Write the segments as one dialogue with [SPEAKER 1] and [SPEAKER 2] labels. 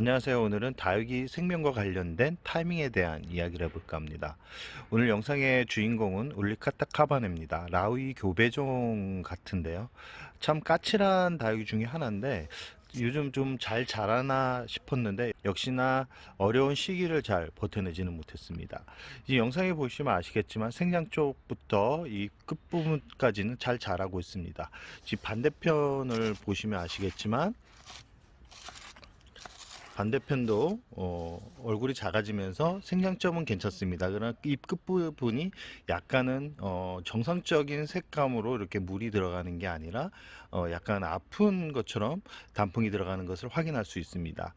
[SPEAKER 1] 안녕하세요. 오늘은 다육이 생명과 관련된 타이밍에 대한 이야기를 해볼까 합니다. 오늘 영상의 주인공은 울리카타 카바네입니다. 라우이 교배종 같은데요. 참 까칠한 다육이 중에 하나인데 요즘 좀 잘 자라나 싶었는데 역시나 어려운 시기를 잘 버텨내지는 못했습니다. 이 영상에 보시면 아시겠지만 생장 쪽부터 이 끝부분까지는 잘 자라고 있습니다. 지금 반대편을 보시면 아시겠지만 반대편도 어, 얼굴이 작아지면서 생장점은 괜찮습니다. 그러나 입 끝부분이 약간은 어, 정상적인 색감으로 이렇게 물이 들어가는 게 아니라 어, 약간 아픈 것처럼 단풍이 들어가는 것을 확인할 수 있습니다.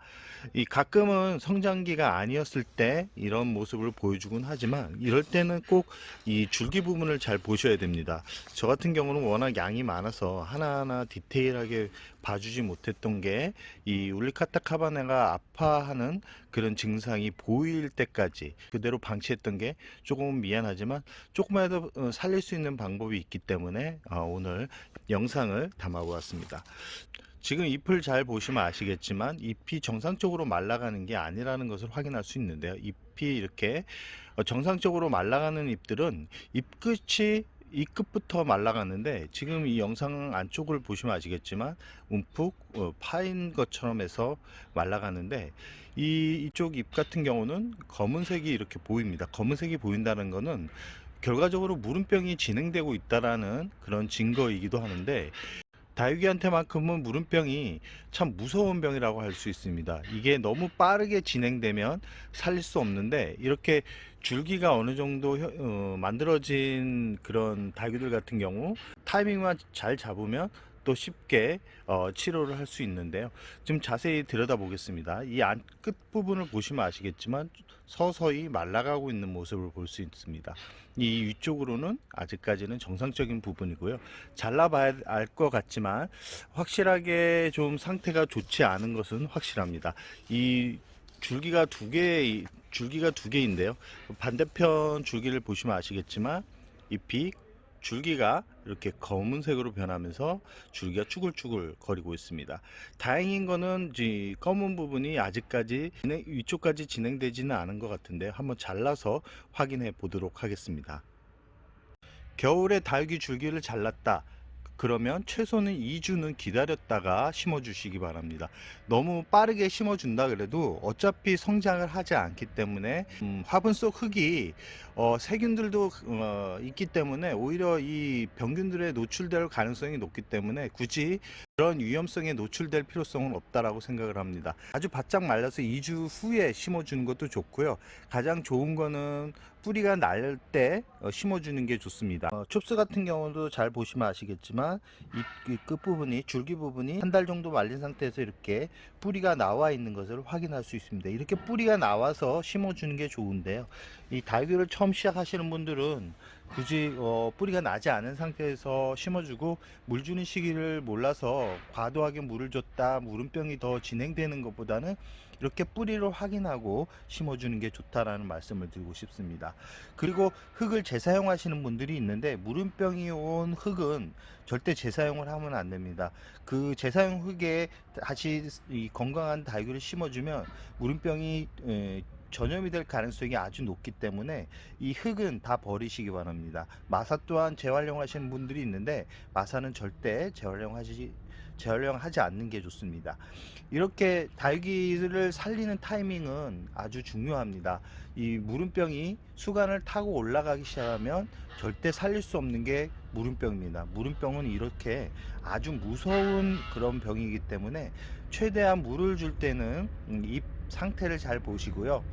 [SPEAKER 1] 이 가끔은 성장기가 아니었을 때 이런 모습을 보여주곤 하지만 이럴 때는 꼭 이 줄기 부분을 잘 보셔야 됩니다. 저 같은 경우는 워낙 양이 많아서 하나하나 디테일하게 봐주지 못했던 게 이 울리카타 카바네가 아파하는 그런 증상이 보일 때까지 그대로 방치했던 게 조금 미안하지만 조금이라도 어, 살릴 수 있는 방법이 있기 때문에 어, 오늘 영상을 담아보았습니다. 지금 잎을 잘 보시면 아시겠지만 잎이 정상적으로 말라가는 게 아니라는 것을 확인할 수 있는데요. 잎이 이렇게 어, 정상적으로 말라가는 잎들은 잎끝이 이 끝부터 말라가는데 지금 이 영상 안쪽을 보시면 아시겠지만 움푹 어, 파인 것처럼 해서 말라가는데 이 이쪽 잎 같은 경우는 검은색이 이렇게 보입니다. 검은색이 보인다는 거는 결과적으로 물음병이 진행되고 있다라는 그런 증거이기도 하는데 다육이한테만큼은 물음병이 참 무서운 병이라고 할 수 있습니다. 이게 너무 빠르게 진행되면 살릴 수 없는데 이렇게 줄기가 어느 정도 혀- 어, 만들어진 그런 다육이들 같은 경우 타이밍만 잘 잡으면 또 쉽게 어, 치료를 할 수 있는데요. 좀 자세히 들여다보겠습니다. 이 안 끝 부분을 보시면 아시겠지만 서서히 말라가고 있는 모습을 볼 수 있습니다. 이 위쪽으로는 아직까지는 정상적인 부분이고요. 잘라봐야 알 것 같지만 확실하게 좀 상태가 좋지 않은 것은 확실합니다. 이 줄기가 두 개, 줄기가 두 개인데요. 반대편 줄기를 보시면 아시겠지만 잎이 줄기가 이렇게 검은색으로 변하면서 줄기가 쭈글쭈글 거리고 있습니다. 다행인 거는 이 검은 부분이 아직까지 위쪽까지 진행되지는 않은 것 같은데 한번 잘라서 확인해 보도록 하겠습니다. 겨울에 다육이 줄기를 잘랐다. 그러면 최소는 2주는 기다렸다가 심어 주시기 바랍니다. 너무 빠르게 심어 준다 그래도 어차피 성장을 하지 않기 때문에 음, 화분 속 흙이 어, 세균들도 어, 있기 때문에 오히려 이 병균들에 노출될 가능성이 높기 때문에 굳이 그런 위험성에 노출될 필요성은 없다라고 생각을 합니다. 아주 바짝 말라서 2주 후에 심어주는 것도 좋고요. 가장 좋은 거는 뿌리가 날 때 심어주는 게 좋습니다. 어, 춥스 같은 경우도 잘 보시면 아시겠지만 이, 이 끝부분이 줄기 부분이 한 달 정도 말린 상태에서 이렇게 뿌리가 나와 있는 것을 확인할 수 있습니다. 이렇게 뿌리가 나와서 심어주는 게 좋은데요. 이 달걀을 처음 시작하시는 분들은 굳이 어, 뿌리가 나지 않은 상태에서 심어주고 물 주는 시기를 몰라서 과도하게 물을 줬다 물음병이 더 진행되는 것보다는 이렇게 뿌리를 확인하고 심어주는 게 좋다라는 말씀을 드리고 싶습니다. 그리고 흙을 재사용하시는 분들이 있는데 물음병이 온 흙은 절대 재사용을 하면 안 됩니다. 그 재사용 흙에 다시 이 건강한 다육이를 심어주면 물음병이 에, 전염이 될 가능성이 아주 높기 때문에 이 흙은 다 버리시기 바랍니다. 마사 또한 재활용하시는 분들이 있는데 마사는 절대 재활용하지 재활용하지 않는 게 좋습니다. 이렇게 다육이를 살리는 타이밍은 아주 중요합니다. 이 물음병이 수간을 타고 올라가기 시작하면 절대 살릴 수 없는 게 물음병입니다. 물음병은 이렇게 아주 무서운 그런 병이기 때문에 최대한 물을 줄 때는 음, 잎 상태를 잘 보시고요.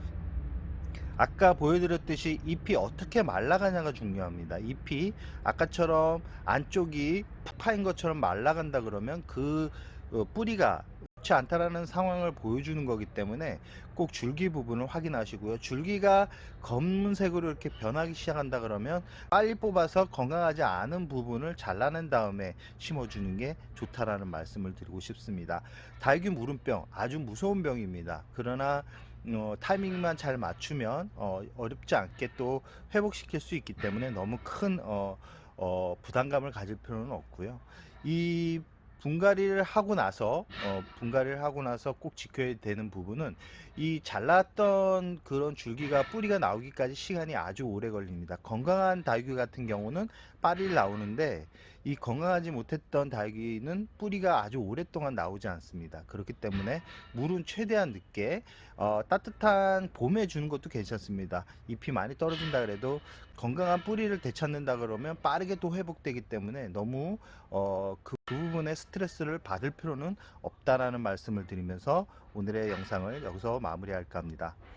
[SPEAKER 1] 아까 보여드렸듯이 잎이 어떻게 말라가냐가 중요합니다. 잎이 아까처럼 안쪽이 푹 파인 것처럼 말라간다 그러면 그 어, 뿌리가 좋지 않다라는 상황을 보여주는 거기 때문에 꼭 줄기 부분을 확인하시고요. 줄기가 검은색으로 이렇게 변하기 시작한다 그러면 빨리 뽑아서 건강하지 않은 부분을 잘라낸 다음에 심어주는 게 좋다라는 말씀을 드리고 싶습니다. 달균 물음병 아주 무서운 병입니다. 그러나 어, 타이밍만 잘 맞추면 어, 어렵지 않게 또 회복시킬 수 있기 때문에 너무 큰 어, 어, 부담감을 가질 필요는 없고요. 이 분갈이를 하고 나서 어, 분갈이를 하고 나서 꼭 지켜야 되는 부분은 이 잘랐던 그런 줄기가 뿌리가 나오기까지 시간이 아주 오래 걸립니다. 건강한 다육이 같은 경우는 빨리 나오는데 이 건강하지 못했던 다육이는 뿌리가 아주 오랫동안 나오지 않습니다. 그렇기 때문에 물은 최대한 늦게 어, 따뜻한 봄에 주는 것도 괜찮습니다. 잎이 많이 떨어진다 그래도 건강한 뿌리를 되찾는다 그러면 빠르게 또 회복되기 때문에 너무 어, 그 부분에 스트레스를 받을 필요는 없다라는 말씀을 드리면서 오늘의 영상을 여기서 마무리할까 합니다.